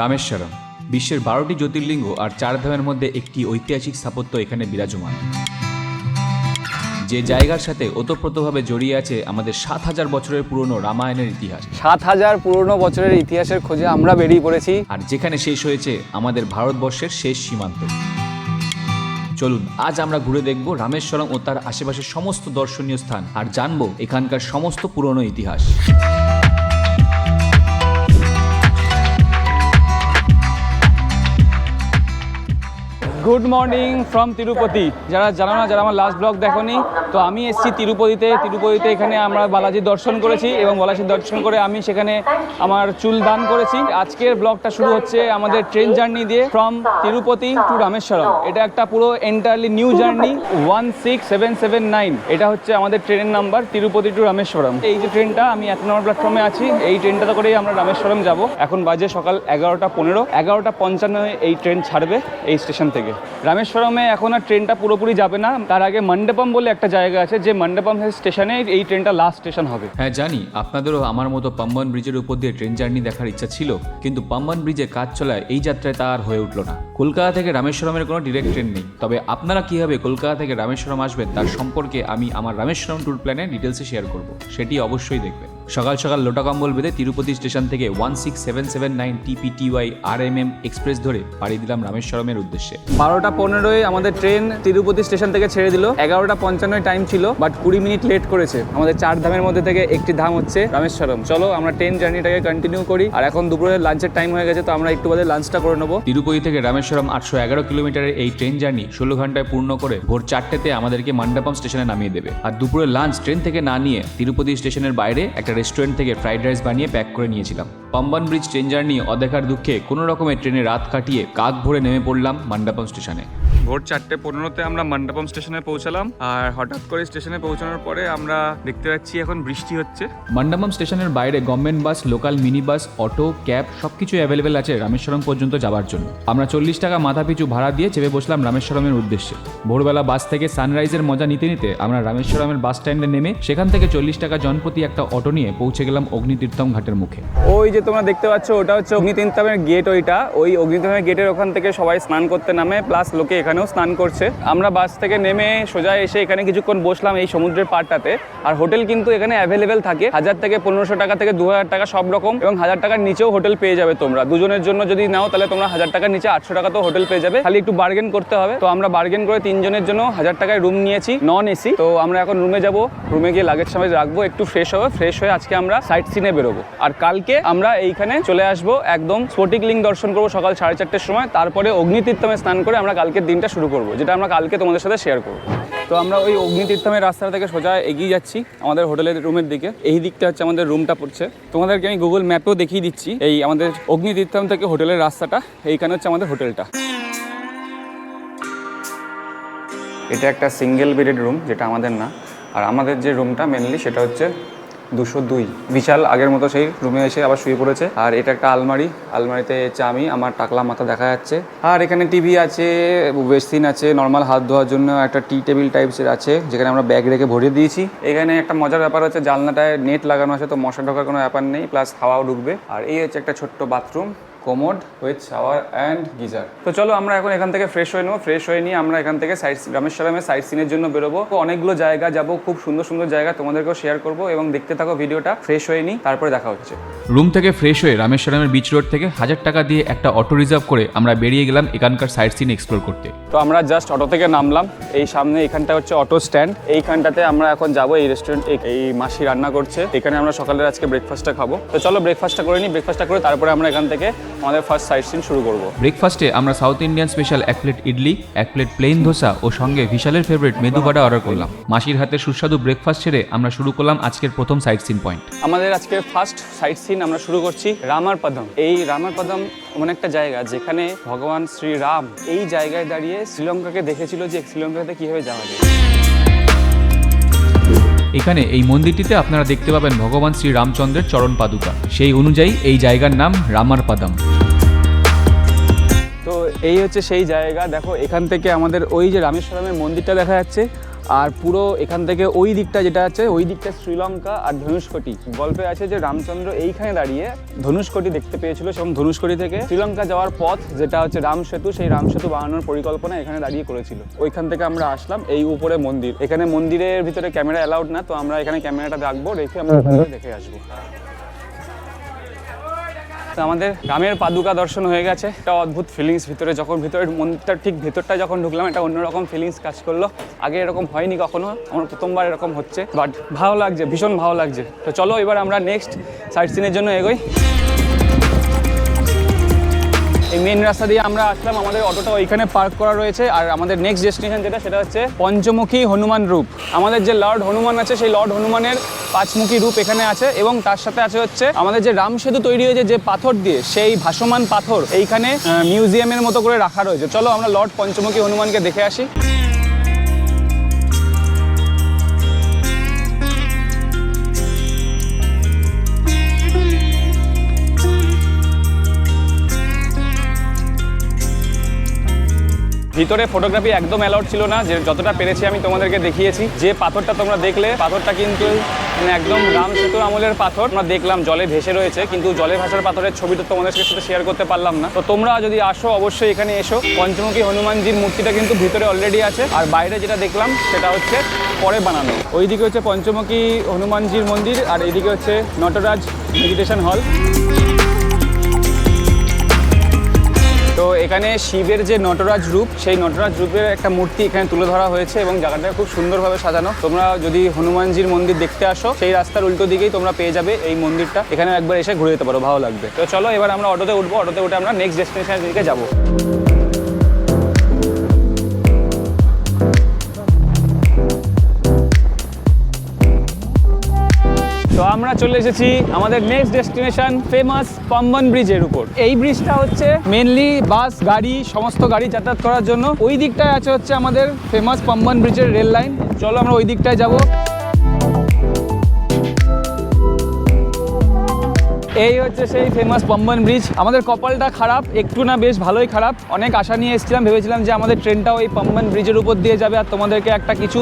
রামেশ্বরম বিশ্বের বারোটি জ্যোতির্লিঙ্গ আর চার ধামের মধ্যে একটি ঐতিহাসিক স্থাপত্য এখানে বিরাজমান। যে জায়গার সাথে ওতপ্রোতভাবে জড়িয়ে আছে আমাদের সাত হাজার বছরের পুরনো রামায়ণের ইতিহাস। সাত হাজার পুরনো বছরের ইতিহাসের খোঁজে আমরা বেরিয়ে পড়েছি। আর যেখানে শেষ হয়েছে আমাদের ভারতবর্ষের শেষ সীমান্ত। চলুন আজ আমরা ঘুরে দেখব রামেশ্বরম ও তার আশেপাশের সমস্ত দর্শনীয় স্থান আর জানব এখানকার সমস্ত পুরনো ইতিহাস। গুড মর্নিং ফ্রম তিরুপতি যারা জানো না, যারা আমার লাস্ট ব্লগ দেখোনি, তো আমি এসেছি তিরুপতিতে তিরুপতিতে এখানে আমরা বালাজি দর্শন করেছি এবং বালাজি দর্শন করে আমি সেখানে আমার চুল দান করেছি। আজকের ব্লগটা শুরু হচ্ছে আমাদের ট্রেন জার্নি দিয়ে ফ্রম তিরুপতি টু রামেশ্বরম এটা একটা পুরো entirely new journey one six seven seven nine এটা হচ্ছে আমাদের ট্রেনের নাম্বার তিরুপতি টু রামেশ্বরম এই যে ট্রেনটা আমি এক নম্বর প্ল্যাটফর্মে আছি। এই ট্রেনটাতে করেই আমরা রামেশ্বরম যাব। এখন বাজে সকাল এগারোটা পনেরো। এগারোটা পঞ্চান্ন এই ট্রেন ছাড়বে এই স্টেশন থেকে। রামেশ্বরমে এখন আর ট্রেনটা পুরোপুরি যাবে না। তার আগে মণ্ডপম বলে একটা জায়গা আছে, যে মণ্ডপম স্টেশনে এই ট্রেনটা লাস্ট স্টেশন হবে। হ্যাঁ জানি। আপনাদেরও আমার মতো পাম্বন ব্রিজের উপর দিয়ে ট্রেন জার্নি দেখার ইচ্ছা ছিল, কিন্তু পাম্বন ব্রিজে কাজ চলায় এই যাত্রায় তা আর হয়ে উঠল না। কলকাতা থেকে রামেশ্বরমের কোনো ডিরেক্ট ট্রেন নেই। তবে আপনারা কীভাবে কলকাতা থেকে রামেশ্বরম আসবেন, তার সম্পর্কে আমি আমার রামেশ্বরম ট্যুর প্ল্যানে ডিটেলসে শেয়ার করব। সেটি অবশ্যই দেখবেন। সকাল সকাল লোটা কম্বল বেঁধে তিরুপতি স্টেশন থেকে one six seven seven nine TPTY R M M express ধরে পাড়ি দিলাম রামেশ্বরমের উদ্দেশ্যে। বারোটা পনেরোয় আমাদের ট্রেন তিরুপতি স্টেশন থেকে ছেড়ে দিল। এগারোটা পঞ্চান্নয় টাইম ছিল বাট কুড়ি মিনিট লেট করেছে। আমাদের চার ধামের মধ্যে থেকে একটি ধাম হচ্ছে রামেশ্বরম। চলো আমরা ট্রেন জার্নিটাকে কন্টিনিউ করি। আর এখন দুপুরে লাঞ্চের টাইম হয়ে গেছে তো আমরা একটু বাদে লাঞ্চটা করে নেব। তিরুপতি থেকে রামেশ্বরম আটশো এগারো কিলোমিটারের এই ট্রেন জার্নি ষোলো ঘন্টায় পূর্ণ করে ভোর চারটেতে আমাদেরকে মান্ডাপম স্টেশনে নামিয়ে দেবে। আর দুপুরে লাঞ্চ ট্রেন থেকে না নিয়ে তিরুপতি স্টেশনের বাইরে একটা রেস্টুরেন্ট থেকে ফ্রাইড রাইস বানিয়ে প্যাক করে নিয়েছিলাম। পাম্বান ব্রিজ ট্রেন জার্নি অদেখার দুঃখে কোনো রকমের ট্রেনে রাত কাটিয়ে কাক ভরে নেমে পড়লাম মান্ডাপম স্টেশনে ভোর চারটে পনেরোতে আমরা মণ্ডপম স্টেশনে পৌঁছালাম। আর হঠাৎ করে স্টেশনে পৌঁছানোর পরে আমরা দেখতে পাচ্ছি এখন বৃষ্টি হচ্ছে। মান্ডাপম স্টেশনের বাইরে government bus local mini bus auto cab সবকিছু অ্যাভেলেবেল আছে রামেশ্বরম পর্যন্ত যাওয়ার জন্য। আমরা চল্লিশ টাকা মাথা পিছু ভাড়া দিয়ে চেপে বসলাম রামেশ্বরমের উদ্দেশ্যে। ভোরবেলা বাস থেকে সানরাইজের মজা নিতে নিতে আমরা রামেশ্বরমের বাস স্ট্যান্ডে নেমে সেখান থেকে চল্লিশ টাকা জনপ্রতি একটা অটো নিয়ে পৌঁছে গেলাম অগ্নিতীর্থম ঘাটের মুখে। ওই যে তোমরা দেখতে পাচ্ছ ওটা হচ্ছে অগ্নিতীর্থমের গেট ওইটা। ওই অগ্নিতীর্থমের গেটের ওখান থেকে সবাই স্নান করতে নামে প্লাস লোকে এখানেও স্নান করছে। আমরা বাস থেকে নেমে সোজা এসে এখানে কিছুক্ষণ বসলাম এই সমুদ্রের পাড়টাতে। আর হোটেল কিন্তু এখানে অ্যাভেলেবেল থাকে। হাজার থেকে পনেরোশো টাকা থেকে দু হাজার টাকা সব রকম এবং হাজার টাকার নিচেও হোটেল পেয়ে যাবে তোমরা। দুজনের জন্য যদি নাও তাহলে তোমরা হাজার টাকার নিচে আটশো টাকা তো হোটেল পেয়ে যাবে। খালি একটু বার্গেন করতে হবে। তো আমরা বার্গেন করে তিনজনের জন্য হাজার টাকায় রুম নিয়েছি নন এসি তো আমরা এখন রুমে যাব। রুমে গিয়ে লাগেজ সময় রাখব। একটু ফ্রেশ হবে। ফ্রেশ হয়ে আজকে আমরা সাইট সিনে বেরোবো। আর কালকে আমরা এইখানে চলে আসব একদম স্ফটিক লিঙ্ক দর্শন করব সকাল সাড়ে চারটের সময়। তারপরে অগ্নিতীর্থমে স্নান করে আমরা কালকের দিনটা শুরু করব, যেটা আমরা কালকে তোমাদের সাথে শেয়ার করব। তো আমরা ওই অগ্নিতীর্থমের রাস্তা থেকে সোজা এগিয়ে যাচ্ছি আমাদের হোটেলের রুমের দিকে। এই দিকটা হচ্ছে আমাদের রুমটা পড়ছে। তোমাদেরকে আমি গুগল ম্যাপেও দেখিয়ে দিচ্ছি এই আমাদের অগ্নিতীর্থম থেকে হোটেলের রাস্তাটা। এইখানে হচ্ছে আমাদের হোটেলটা। এটা একটা সিঙ্গেল বেডেড রুম যেটা আমাদের না। আর আমাদের যে রুমটা মেনলি সেটা হচ্ছে দুশো দুই। বিশাল আগের মতো সেই রুমে এসে আবার শুয়ে পড়েছে। আর এটা একটা আলমারি। আলমারিতে চামি আমার টাকলা মাথা দেখা যাচ্ছে। আর এখানে টিভি আছে বেসিন আছে, নর্মাল হাত ধোয়ার জন্য একটা টি টেবিল টাইপসের আছে, যেখানে আমরা ব্যাগ রেখে ভরিয়ে দিয়েছি। এখানে একটা মজার ব্যাপার হচ্ছে, জানলাটায় নেট লাগানো আছে, তো মশা ঢোকার কোনো ব্যাপার নেই, প্লাস হাওয়াও ঢুকবে। আর এই হচ্ছে একটা ছোট্ট bathroom. Commode with shower and geyser তো চলো আমরা এখন এখান থেকে ফ্রেশ হয়ে নেব। ফ্রেশ হয়ে নিয়ে আমরা এখান থেকে সাইড রামেশ্বরমে সাইড সিনের জন্য বেরোবো। তো অনেকগুলো জায়গা যাব খুব সুন্দর সুন্দর জায়গা তোমাদেরকেও শেয়ার করব এবং দেখতে থাকো ভিডিওটা। ফ্রেশ হয়ে নিই তারপরে দেখা হচ্ছে। রুম থেকে ফ্রেশ হয়ে রামেশ্বরমের বিচ রোড থেকে হাজার টাকা দিয়ে একটা অটো রিজার্ভ করে আমরা বেরিয়ে গেলাম এখানকার সাইট সিন এক্সপ্লোর করতে। তো আমরা জাস্ট অটো থেকে নামলাম। এই সামনে এখানটা হচ্ছে অটো স্ট্যান্ড এইখানটাতে আমরা এখন যাব এই রেস্টুরেন্ট এই মাসি রান্না করছে। এখানে আমরা সকালের আজকে ব্রেকফাস্টটা খাব। তো চলো ব্রেকফাস্টটা করে নিই। ব্রেকফাস্টটা করে তারপরে আমরা এখান থেকে আমাদের ফার্স্ট সাইট সিন শুরু করব। ব্রেকফাস্টে আমরা সাউথ ইন্ডিয়ান স্পেশাল এক প্লেট ইডলি এক প্লেট প্লেন ধোসা ও সঙ্গে বিশালের ফেভারিট মেদু বড়া অর্ডার করলাম। মাসির হাতে সুস্বাদু ব্রেকফাস্ট ছেড়ে আমরা শুরু করলাম আজকের প্রথম সাইট সিন পয়েন্ট আমাদের আজকে ফার্স্ট সাইট সিন আমরা শুরু করছি রামারপাদম এই রামারপাদম এমন একটা জায়গা যেখানে ভগবান শ্রীরাম এই জায়গায় দাঁড়িয়ে শ্রীলঙ্কাকে দেখেছিল যে শ্রীলঙ্কাতে কীভাবে যাওয়া যায়। এখানে এই মন্দিরটিতে আপনারা দেখতে পাবেন ভগবান শ্রী রামচন্দ্রের চরণ পাদুকা। সেই অনুযায়ী এই জায়গার নাম রামার পাদাম তো এই হচ্ছে সেই জায়গা। দেখো, এখান থেকে আমাদের ওই যে রামেশ্বরমের মন্দিরটা দেখা যাচ্ছে। আর পুরো এখান থেকে ওই দিকটা যেটা আছে ওই দিকটা শ্রীলঙ্কা আর ধনুষ্কটি। গল্পে আছে যে রামচন্দ্র এইখানে দাঁড়িয়ে ধনুষ্কটি দেখতে পেয়েছিল সেরকম ধনুষ্কটি থেকে শ্রীলঙ্কা যাওয়ার পথ যেটা হচ্ছে রাম সেতু সেই রাম সেতু বানানোর পরিকল্পনা এখানে দাঁড়িয়ে করেছিল। ওইখান থেকে আমরা আসলাম এই উপরে মন্দির। এখানে মন্দিরের ভিতরে ক্যামেরা অ্যালাউড না তো আমরা এখানে ক্যামেরাটা রাখব রেখে আমরা দেখে আসব। তো আমাদের গ্রামের পাদুকা দর্শন হয়ে গেছে। একটা অদ্ভুত ফিলিংস ভিতরে, যখন ভিতরে মন্দিরটার ঠিক ভেতরটা যখন ঢুকলাম, একটা অন্যরকম ফিলিংস কাজ করল। আগে এরকম হয়নি কখনো, আমার প্রথমবার এরকম হচ্ছে বাট ভালো লাগছে, ভীষণ ভালো লাগছে। তো চলো এবার আমরা নেক্সট সাইট সিনের জন্য এগোই। এই মেন রাস্তা দিয়ে আমরা আসলাম। আমাদের অটোটা ওইখানে পার্ক করা রয়েছে। আর আমাদের নেক্সট ডেস্টিনেশন যেটা, সেটা হচ্ছে পঞ্চমুখী হনুমান রূপ। আমাদের যে লর্ড হনুমান আছে, সেই লর্ড হনুমানের পাঁচমুখী রূপ এখানে আছে এবং তার সাথে আছে হচ্ছে আমাদের যে রাম সেতু তৈরি হয়েছে, যে পাথর দিয়ে, সেই ভাসমান পাথর এইখানে মিউজিয়ামের মতো করে রাখা রয়েছে। চলো আমরা লর্ড পঞ্চমুখী হনুমানকে দেখে আসি। ভিতরে ফটোগ্রাফি একদম অ্যালাউড ছিল না, যে যতটা পেরেছি আমি তোমাদেরকে দেখিয়েছি। যে পাথরটা তোমরা দেখলে, পাথরটা কিন্তু মানে একদম রাম সেতুর আমলের পাথর। আমরা দেখলাম জলে ভেসে রয়েছে, কিন্তু জলে ভাসার পাথরের ছবিটা তোমাদের সাথে শেয়ার করতে পারলাম না। তো তোমরা যদি আসো, অবশ্যই এখানে এসো। পঞ্চমুখী হনুমানজির মূর্তিটা কিন্তু ভিতরে অলরেডি আছে। আর বাইরে যেটা দেখলাম, সেটা হচ্ছে পরে বানানো। ওইদিকে হচ্ছে পঞ্চমুখী হনুমানজির মন্দির, আর এইদিকে হচ্ছে নটরাজ মেডিটেশন হল। তো এখানে শিবের যে নটরাজ রূপ, সেই নটরাজ রূপের একটা মূর্তি এখানে তুলে ধরা হয়েছে এবং জায়গাটা খুব সুন্দরভাবে সাজানো। তোমরা যদি হনুমানজির মন্দির দেখতে আসো, সেই রাস্তার উল্টো দিকেই তোমরা পেয়ে যাবে এই মন্দিরটা। এখানে একবার এসে ঘুরে যেতে পারো, ভালো লাগবে। তো চলো এবার আমরা অটোতে উঠবো, অটোতে উঠে আমরা নেক্সট ডেস্টিনেশনের দিকে যাব। আমরা চলে এসেছি আমাদের নেক্সট ডেস্টিনেশন ফেমাস পাম্বন ব্রিজের উপর। এই ব্রিজটা হচ্ছে মেনলি বাস গাড়ি, সমস্ত গাড়ি যাতায়াত করার জন্য। ওই দিকটায় আছে হচ্ছে আমাদের ফেমাস পাম্বন ব্রিজের রেল লাইন চলো আমরা ওই দিকটায় যাব। এই হচ্ছে সেই ফেমাস পম্বন ব্রিজ আমাদের কপালটা খারাপ, একটু না বেশ ভালোই খারাপ। অনেক আশা নিয়ে এসেছিলাম, ভেবেছিলাম যে আমাদের ট্রেনটাও এই পম্বন ব্রিজের উপর দিয়ে যাবে। আর তোমাদেরকে একটা কিছু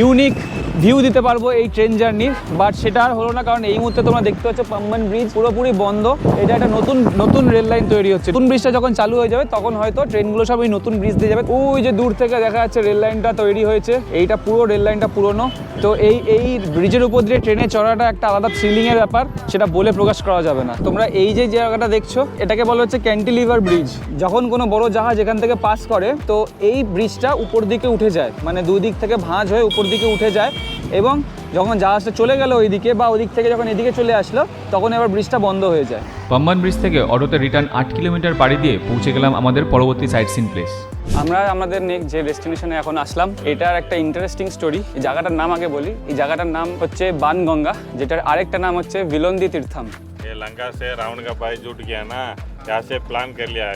ইউনিক ভিউ দিতে পারব এই ট্রেন জার্নির বাট সেটা আর হলো না, কারণ এই মুহূর্তে তোমরা দেখতে পাচ্ছ পাম্বন ব্রিজ পুরোপুরি বন্ধ। এটা একটা নতুন নতুন রেল লাইন তৈরি হচ্ছে। নতুন ব্রিজটা যখন চালু হয়ে যাবে, তখন হয়তো ট্রেনগুলো সব ওই নতুন ব্রিজ দিয়ে যাবে। ওই যে দূর থেকে দেখা যাচ্ছে রেল লাইনটা তৈরি হয়েছে। এইটা পুরো রেল লাইনটা পুরনো। তো এই এই ব্রিজের উপর দিয়ে ট্রেনে চড়াটা একটা আলাদা থ্রিলিংয়ের ব্যাপার, সেটা বলে প্রকাশ করা যাবে না। তোমরা এই যে জায়গাটা দেখছ, এটাকে বলা হচ্ছে ক্যান্টিলিভার ব্রিজ যখন কোনো বড় জাহাজ এখান থেকে পাস করে, তো এই ব্রিজটা উপর দিকে উঠে যায়। মানে দুই দিক থেকে ভাঁজ হয়ে উপর দিকে উঠে যায়। এবং যখন জাহাজটা চলে গেল ওইদিকে বা ওদিক থেকে যখন এদিকে চলে আসলো তখন এবার ব্রিজটা বন্ধ হয়ে যায় পাম্বান ব্রিজ থেকে অটোতে রিটার্ন আট কিলোমিটার পাড়ি দিয়ে পৌঁছে গেলাম আমাদের পরবর্তী সাইট সিন প্লেস আমরা আমাদের নেক্সট যে ডেস্টিনেশনে এখন আসলাম এটার একটা ইন্টারেস্টিং স্টোরি এই জায়গাটার নাম আগে বলি এই জায়গাটার নাম হচ্ছে বানগঙ্গা যেটার আরেকটা নাম হচ্ছে বিলন্দি তীর্থম ये लंका से रावण का भाई जुट गया ना यहाँ से प्लान कर लिया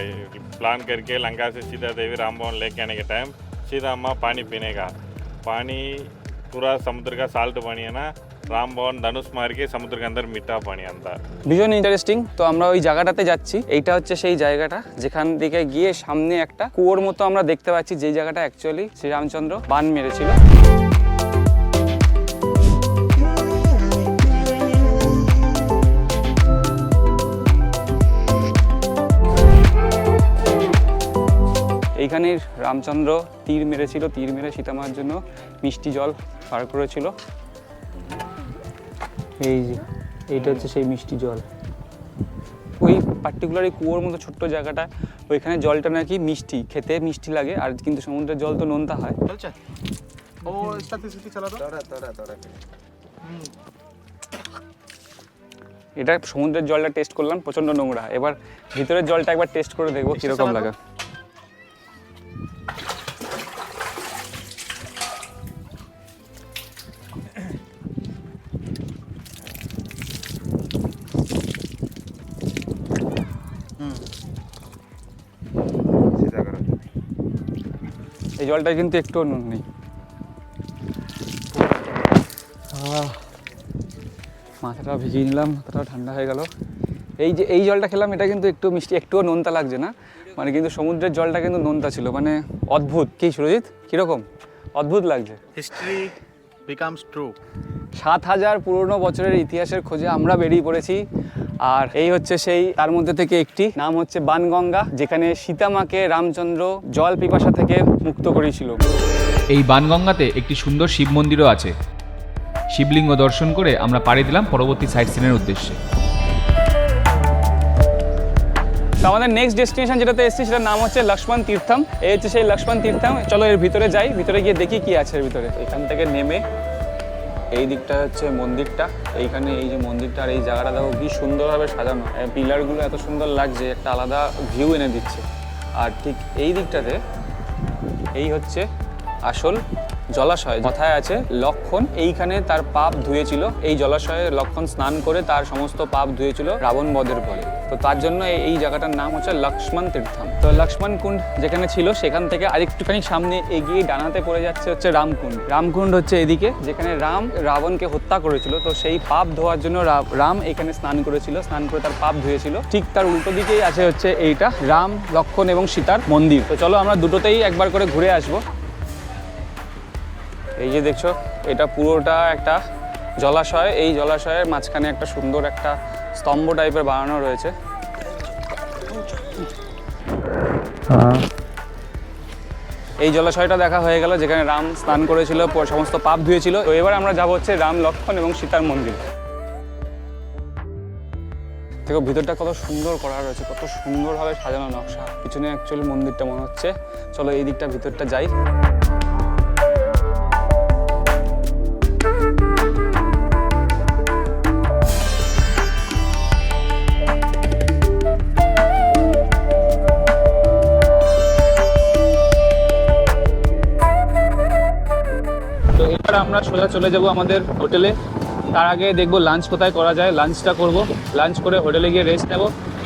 प्लान करके लंका से सीधा देवी राम भवन लेके आने के टाइम सीधा अम्मा पानी पीने का पानी पूरा समुद्र का साल्ट पानी है ना राम भवन धनुष मार के समुद्र के अंदर मीठा पानी आता है ভীষণ ইন্টারেস্টিং তো আমরা ওই জায়গাটাতে যাচ্ছি এইটা হচ্ছে সেই জায়গাটা যেখান থেকে গিয়ে সামনে একটা কুয়োর মতো আমরা দেখতে পাচ্ছি যেই জায়গাটা অ্যাকচুয়ালি শ্রীরামচন্দ্র বান মেরেছিল এইখানে রামচন্দ্র তীর মেরেছিল তীর মেরে সীতামার জন্য মিষ্টি জল পার করেছিল। এই যে এইটা হচ্ছে সেই মিষ্টি জল। ওই পার্টিকুলার এই কুয়োর মতো ছোট্ট জায়গাটা ওইখানে জলটা নাকি মিষ্টি খেতে মিষ্টি লাগে আর কিন্তু সমুদ্রের জল তো নোনতা হয়। ও স্ট্যাটিস্টিক চালা এটা সমুদ্রের জলটা টেস্ট করলাম প্রচণ্ড নোংরা। এবার ভিতরের জলটা একবার টেস্ট করে দেখব কীরকম লাগে। এই জলটা কিন্তু একটু নুন নেই। মাথাটা ভিজিয়ে নিলাম মাথাটা ঠান্ডা হয়ে গেল। এই যে এই জলটা খেলাম এটা কিন্তু একটু মিষ্টি একটুও নোনতা লাগছে না। মানে কিন্তু সমুদ্রের জলটা কিন্তু নোনতা ছিল মানে অদ্ভুত। কি সুরজিৎ? কীরকম? অদ্ভুত লাগছে। হিস্ট্রি becomes ট্রু সাত হাজার পুরনো বছরের ইতিহাসের খোঁজে আমরা বেরিয়ে পড়েছি। আর এই হচ্ছে সেই তার মধ্যে থেকে একটি নাম হচ্ছে বানগঙ্গা যেখানে সীতামাকে রামচন্দ্র জল পিপাসা থেকে মুক্ত করেছিল। এই বানগঙ্গাতে একটি সুন্দর শিব মন্দিরও আছে। শিবলিঙ্গ দর্শন করে আমরা পাড়ি দিলাম পরবর্তী সাইট সিনের উদ্দেশ্যে। তো আমাদের নেক্সট ডেস্টিনেশন যেটাতে এসেছি সেটার নাম হচ্ছে লক্ষ্মণ তীর্থম। এই হচ্ছে সেই লক্ষ্মণ তীর্থম। চলো এর ভিতরে যাই ভিতরে গিয়ে দেখি কি আছে এর ভিতরে। এখান থেকে নেমে এই দিকটা হচ্ছে মন্দিরটা। এইখানে এই যে মন্দিরটা আর এই জায়গাটা দেখো কি সুন্দরভাবে সাজানো। পিলারগুলো এত সুন্দর লাগছে, একটা আলাদা ভিউ এনে দিচ্ছে। আর ঠিক এই দিকটাতে এই হচ্ছে আসল জলাশয় কথায় আছে, লক্ষণ এইখানে তার পাপ ধুয়েছিল। এই জলাশয়ে লক্ষণ স্নান করে তার সমস্ত পাপ ধুয়েছিল রাবণ বধের ফলে তো তার জন্য এই- জায়গাটার নাম হচ্ছে লক্ষ্মণ তীর্থম। তো লক্ষ্মণ কুণ্ড যেখানে ছিল, সেখান থেকে আরেকটুখানি সামনে এগিয়ে ডানাতে পড়ে যাচ্ছে হচ্ছে রামকুণ্ড। রামকুণ্ড হচ্ছে এদিকে, যেখানে রাম রাবণকে হত্যা করেছিল। তো সেই পাপ ধোয়ার জন্য রাম এখানে স্নান করেছিল, স্নান করে তার পাপ ধুয়েছিল। ঠিক তার উল্টো দিকেই আছে হচ্ছে এইটা, রাম লক্ষণ এবং সীতার মন্দির। তো চলো আমরা দুটোতেই একবার করে ঘুরে আসব। এই যে দেখছ, এটা পুরোটা একটা জলাশয়। এই জলাশয়ের মাঝখানে একটা সুন্দর একটা স্তম্ভ টাইপের বানানো রয়েছে। এই জলাশয়টা দেখা হয়ে গেল, যেখানে রাম স্নান করেছিল সমস্ত পাপ ধুয়েছিল। তো এবার আমরা যাব হচ্ছে রাম লক্ষণ এবং সীতার মন্দির। দেখো, ভিতরটা কত সুন্দর করা রয়েছে, কত সুন্দরভাবে সাজানো নকশা। পিছনে অ্যাকচুয়ালি মন্দিরটা মনে হচ্ছে। চলো এই দিকটা ভিতরটা যাই। আমরা সোজা চলে যাব আমাদের হোটেলে। তার আগে দেখব লাঞ্চ কোথায় করা যায়। লাঞ্চটা করব। লাঞ্চ করে হোটেলে গিয়ে রেস্ট নেব।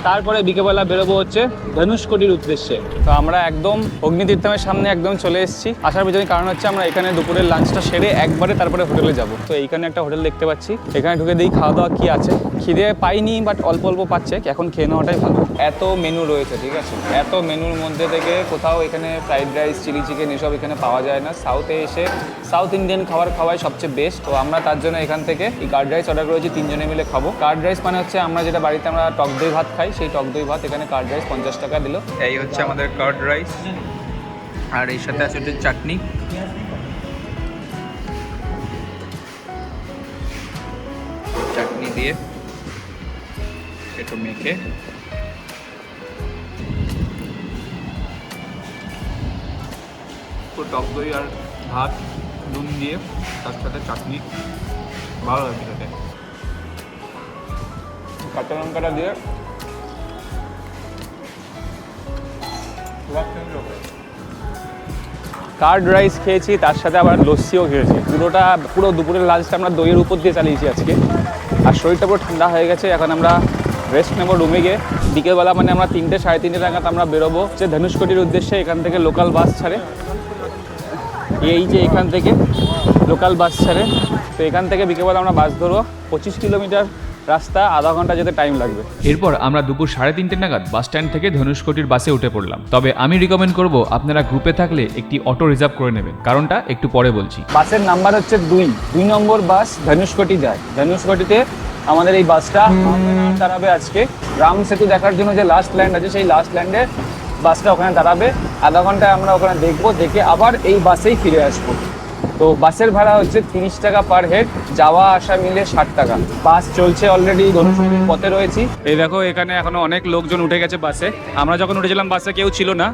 তারপরে বিকেলবেলা বেরোবো হচ্ছে ধনুষকোটির উদ্দেশ্যে। তো আমরা একদম অগ্নিতীর্থমের সামনে একদম চলে এসেছি। আসার পিছনে কারণ হচ্ছে আমরা এখানে দুপুরের লাঞ্চটা সেরে একবারে তারপরে হোটেলে যাব। তো এইখানে একটা হোটেল দেখতে পাচ্ছি। এখানে ঢুকে দিই খাওয়া দাওয়া কি আছে। খিদে পাইনি বাট অল্প অল্প পাচ্ছে। এখন খেয়ে নেওয়াটাই ভালো। এত মেনু রয়েছে, ঠিক আছে? এত মেনুর মধ্যে থেকে কোথাও এখানে ফ্রাইড রাইস চিলি চিকেন এসব এখানে পাওয়া যায় না। সাউথে এসে সাউথ ইন্ডিয়ান খাবার খাওয়াই সবচেয়ে বেস্ট তো আমরা তার জন্য এখান থেকে এই কার্ড রাইস অর্ডার করেছি, তিনজনে মিলে খাব। কার্ড রাইস মানে হচ্ছে আমরা যেটা বাড়িতে আমরা টক দই ভাত খাই, সেই টক দই ভাত এখানে কার্ড রাইস পঞ্চাশ টাকা দিল। এই হচ্ছে আমাদের কার্ড রাইস আর এর সাথে আছে হচ্ছে চাটনি। চাটনি দিয়ে একটু মেখে টক দই আর ভাত, নুন দিয়ে তার সাথে চাটনি। ভালো লাগছে খেতে। কাঁচা লঙ্কাটা দিয়ে কার্ড রাইস খেয়েছি, তার সাথে আবার লস্যিও খেয়েছি। পুরোটা পুরো দুপুরের লাঞ্চটা আমরা দইয়ের উপর দিয়ে চালিয়েছি আজকে। আর শরীরটা পুরো ঠান্ডা হয়ে গেছে, এখন আমরা রেস্ট নেব রুমে গিয়ে। বিকেলবেলা মানে আমরা তিনটে, সাড়ে তিনটে নাগাদ আমরা বেরোবো। যে ধনুষকোটির উদ্দেশ্যে এখান থেকে লোকাল বাস ছাড়ে। এই যে এখান থেকে লোকাল বাস ছাড়ে। তো এখান থেকে বিকেলবেলা আমরা বাস ধরবো। পঁচিশ কিলোমিটার রাস্তা আধা ঘণ্টা যেতে টাইম লাগবে। এরপর আমরা দুপুর সাড়ে তিনটে নাগাদ বাস স্ট্যান্ড থেকে ধনুষকোটির বাসে উঠে পড়লাম। তবে আমি রিকমেন্ড করব আপনারা গ্রুপে থাকলে একটি অটো রিজার্ভ করে নেবেন। কারণটা একটু পরে বলছি। বাসের নাম্বার হচ্ছে দুই। দুই নম্বর বাস ধনুষকোটি যায়। ধনুষকোটিতে আমাদের এই বাসটা দাঁড়াবে আজকে। রাম সেতু দেখার জন্য যে লাস্ট ল্যান্ড আছে সেই লাস্ট ল্যান্ডে বাসটা ওখানে দাঁড়াবে। আধা ঘন্টায় আমরা ওখানে দেখব, দেখে আবার এই বাসেই ফিরে আসব। তো বাসের ভাড়া হচ্ছে তিরিশ টাকা পার হেড যাওয়া আসা মিলে ষাট টাকা। বাস চলছে অলরেডি পথে রয়েছি। এই দেখো, এখানে এখনও অনেক লোকজন উঠে গেছে বাসে। আমরা যখন উঠেছিলাম, বাসে কেউ ছিল না।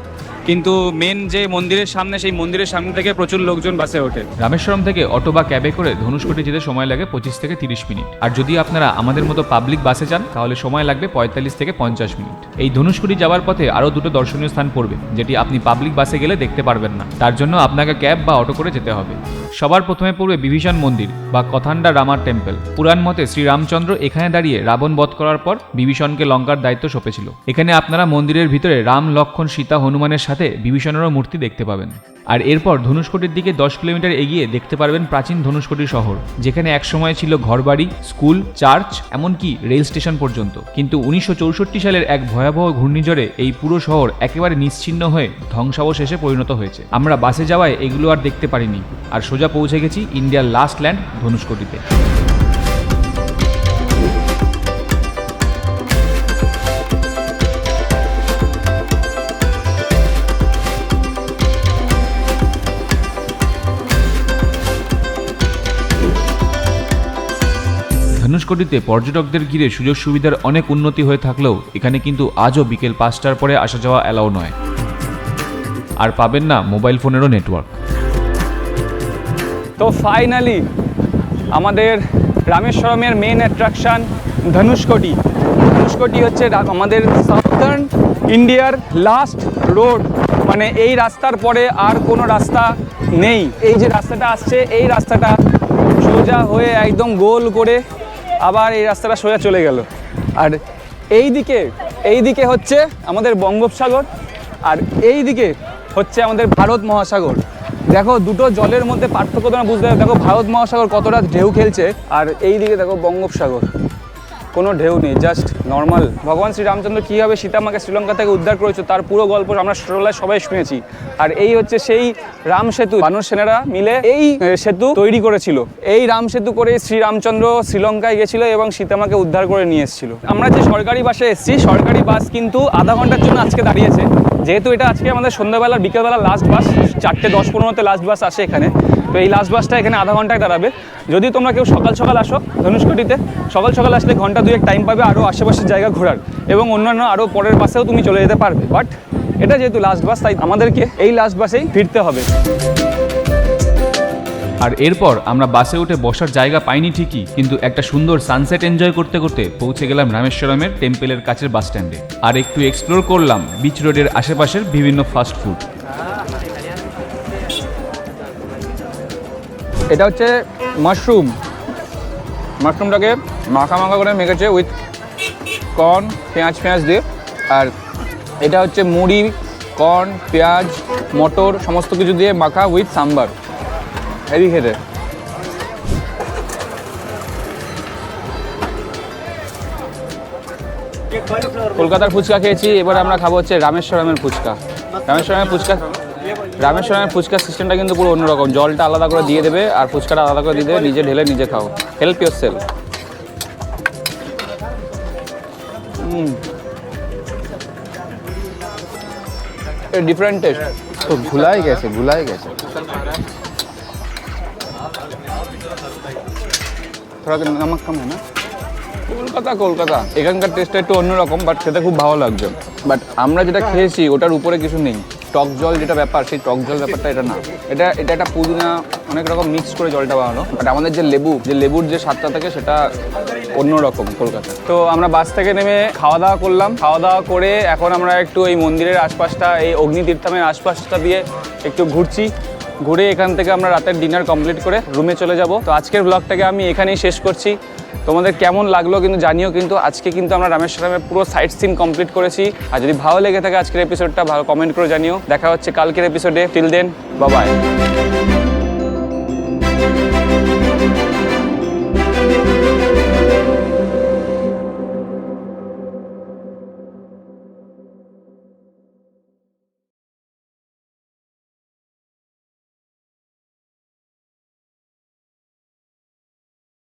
কিন্তু মেন যে মন্দিরের সামনে, সেই মন্দিরের সামনে থেকে প্রচুর লোকজন বাসে ওঠে। রামেশ্বরম থেকে অটো বা ক্যাবে করে ধনুষকোটি যেতে সময় লাগে পঁচিশ থেকে তিরিশ মিনিট। আর যদি আপনারা আমাদের মতো পাবলিক বাসে যান, তাহলে সময় লাগবে পঁয়তাল্লিশ থেকে পঞ্চাশ মিনিট। এই ধনুষকোটি যাওয়ার পথে আরও দুটো দর্শনীয় স্থান পড়বে, যেটি আপনি পাবলিক বাসে গেলে দেখতে পারবেন না। তার জন্য আপনাকে ক্যাব বা অটো করে যেতে হবে। সবার প্রথমে পড়বে বিভীষণ মন্দির বা কথান্ডা রামার টেম্পল পুরাণ মতে শ্রীরামচন্দ্র এখানে দাঁড়িয়ে রাবণ বধ করার পর বিভীষণকে লঙ্কার দায়িত্ব সঁপেছিল। এখানে আপনারা মন্দিরের ভিতরে রাম, লক্ষণ, সীতা, হনুমানের সাথে সাথে বিভীষণেরও মূর্তি দেখতে পাবেন। আর এরপর ধনুষ্কোটির দিকে দশ কিলোমিটার এগিয়ে দেখতে পারবেন প্রাচীন ধনুষ্কোটি শহর, যেখানে একসময় ছিল ঘরবাড়ি, স্কুল, চার্চ, এমনকি রেল স্টেশন পর্যন্ত। কিন্তু উনিশশো চৌষট্টি সালের এক ভয়াবহ ঘূর্ণিঝড়ে এই পুরো শহর একেবারে নিশ্চিহ্ন হয়ে ধ্বংসাবশেষে পরিণত হয়েছে। আমরা বাসে যাওয়ায় এগুলো আর দেখতে পারিনি। আর সোজা পৌঁছে গেছি ইন্ডিয়ার লাস্ট ল্যান্ড ধনুষ্কোটিতে। ধনুষ্কোটিতে পর্যটকদের ঘিরে সুযোগ সুবিধার অনেক উন্নতি হয়ে থাকলেও এখানে কিন্তু আজও বিকেল পাঁচটার পরে আসা যাওয়া অ্যালাউ নয়। আর পাবেন না মোবাইল ফোনেরও নেটওয়ার্ক। তো ফাইনালি আমাদের রামেশ্বরমের মেন অ্যাট্রাকশান ধনুষ্কোটি। ধনুষ্কোটি হচ্ছে আমাদের সাউথার্ন ইন্ডিয়ার লাস্ট রোড মানে এই রাস্তার পরে আর কোনো রাস্তা নেই। এই যে রাস্তাটা আসছে, এই রাস্তাটা সোজা হয়ে একদম গোল করে আবার এই রাস্তাটা সোজা চলে গেল। আর এই দিকে এই দিকে হচ্ছে আমাদের বঙ্গোপসাগর, আর এই দিকে হচ্ছে আমাদের ভারত মহাসাগর। দেখো, দুটো জলের মধ্যে পার্থক্য তোমরা বুঝতে পারবে। দেখো, ভারত মহাসাগর কতটা ঢেউ খেলছে, আর এই দিকে দেখো বঙ্গোপসাগর। কোনো ঢেউ নেই জাস্ট নর্মাল ভগবান শ্রীরামচন্দ্র কীভাবে সীতামাকে শ্রীলঙ্কা থেকে উদ্ধার করেছে, তার পুরো গল্প আমরা ছোটবেলায় সবাই শুনেছি। আর এই হচ্ছে সেই রাম সেতু, মানুষ সেনারা মিলে এই সেতু তৈরি করেছিল। এই রাম সেতু করে শ্রীরামচন্দ্র শ্রীলঙ্কায় গেছিল এবং সীতামাকে উদ্ধার করে নিয়ে এসেছিল। আমরা যে সরকারি বাসে এসেছি, সরকারি বাস কিন্তু আধা ঘণ্টার জন্য আজকে দাঁড়িয়েছে। যেহেতু এটা আজকে আমাদের সন্ধ্যাবেলা বিকেলবেলা লাস্ট বাস চারটে দশ পনেরোতে লাস্ট বাস আসে এখানে। তো এই লাস্ট বাসটা এখানে আধা ঘন্টায় দাঁড়াবে। যদি তোমরা কেউ সকাল সকাল আসো ধনুষ্কটিতে, সকাল সকাল আসলে ঘণ্টা দুয়েক টাইম পাবে আরও আশেপাশের জায়গা ঘোরার এবং অন্যান্য আরও পরের বাসেও তুমি চলে যেতে পারবে। বাট এটা যেহেতু লাস্ট বাস তাই আমাদেরকে এই লাস্ট বাসেই ফিরতে হবে। আর এরপর আমরা বাসে উঠে বসার জায়গা পাইনি ঠিকই, কিন্তু একটা সুন্দর সানসেট এনজয় করতে করতে পৌঁছে গেলাম রামেশ্বরমের টেম্পেলের কাছের বাস স্ট্যান্ডে। আর একটু এক্সপ্লোর করলাম বিচ রোডের আশেপাশের বিভিন্ন ফাস্ট ফুড এটা হচ্ছে মাশরুম মাশরুমটাকে মাখা মাখা করে মেখেছে উইথ কর্ন পেঁয়াজ পেঁয়াজ দিয়ে। আর এটা হচ্ছে মুড়ি কর্ন পেঁয়াজ, মটর, সমস্ত কিছু দিয়ে মাখা উইথ সাম্বার হেভি খেতে কলকাতার ফুচকা খেয়েছি, এবার আমরা খাব হচ্ছে রামেশ্বরমের ফুচকা। রামেশ্বরমের ফুচকা রামেশ্বরমের ফুচকা সিস্টেমটা কিন্তু পুরো অন্যরকম। জলটা আলাদা করে দিয়ে দেবে আর ফুচকাটা আলাদা করে দিয়ে দেবে, নিজে ঢেলে নিজে খাও। Help yourself different taste তো ভুলাই গেছে ভুলাই গেছে। थोड़ा नमक कम है ना কলকাতা কলকাতা এখানকার টেস্টটা একটু অন্যরকম বাট খেতে খুব ভালো লাগছে বাট আমরা যেটা খেয়েছি ওটার উপরে কিছু নেই টক জল যেটা ব্যাপার সেই টক জল ব্যাপারটা এটা না এটা এটা একটা পুদিনা অনেক রকম মিক্স করে জলটা বানানো বাট আমাদের যে লেবু যে লেবুর যে স্বাদটা থাকে সেটা অন্যরকম কলকাতা তো আমরা বাস থেকে নেমে খাওয়া দাওয়া করলাম খাওয়া দাওয়া করে এখন আমরা একটু এই মন্দিরের আশপাশটা এই অগ্নিতীর্থামের আশপাশটা দিয়ে একটু ঘুরছি ঘুরে এখান থেকে আমরা রাতের ডিনার কমপ্লিট করে রুমে চলে যাব। তো আজকের ব্লগটাকে আমি এখানেই শেষ করছি। তোমাদের কেমন লাগল কিন্তু জানিও কিন্তু। আজকে কিন্তু আমরা রামেশ্বরমের পুরো সাইট সিন কমপ্লিট করেছি। আর যদি ভালো লেগে থাকে আজকের এপিসোডটা ভালো কমেন্ট করে জানিও। দেখা হচ্ছে কালকের এপিসোডে টিল দেন বাবাই